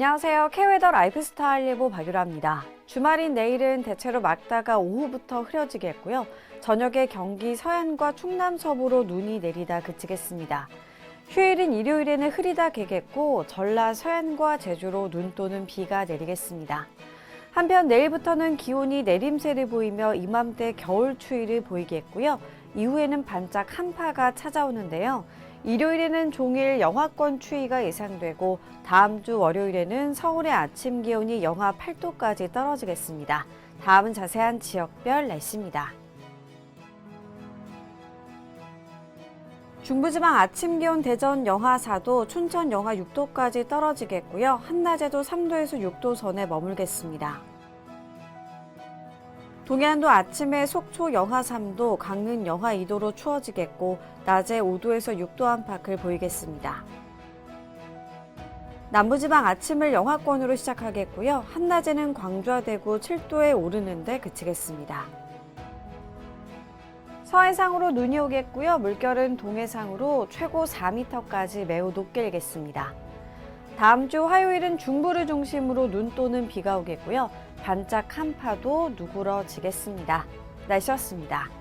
안녕하세요. K웨더 라이프스타일 예보 박유라입니다. 주말인 내일은 대체로 맑다가 오후부터 흐려지겠고요. 저녁에 경기 서해안과 충남 서부로 눈이 내리다 그치겠습니다. 휴일인 일요일에는 흐리다 개겠고 전라 서해안과 제주로 눈 또는 비가 내리겠습니다. 한편 내일부터는 기온이 내림세를 보이며 이맘때 겨울 추위를 보이겠고요. 이후에는 반짝 한파가 찾아오는데요. 일요일에는 종일 영하권 추위가 예상되고 다음 주 월요일에는 서울의 아침 기온이 영하 8도까지 떨어지겠습니다. 다음은 자세한 지역별 날씨입니다. 중부지방 아침 기온 대전 영하 4도, 춘천 영하 6도까지 떨어지겠고요. 한낮에도 3도에서 6도 선에 머물겠습니다. 동해안도 아침에 속초 영하 3도, 강릉 영하 2도로 추워지겠고 낮에 5도에서 6도 안팎을 보이겠습니다. 남부지방 아침을 영하권으로 시작하겠고요. 한낮에는 광주와 대구 7도에 오르는데 그치겠습니다. 서해상으로 눈이 오겠고요. 물결은 동해상으로 최고 4m까지 매우 높게 일겠습니다. 다음 주 화요일은 중부를 중심으로 눈 또는 비가 오겠고요. 반짝 한파도 누그러지겠습니다. 날씨였습니다.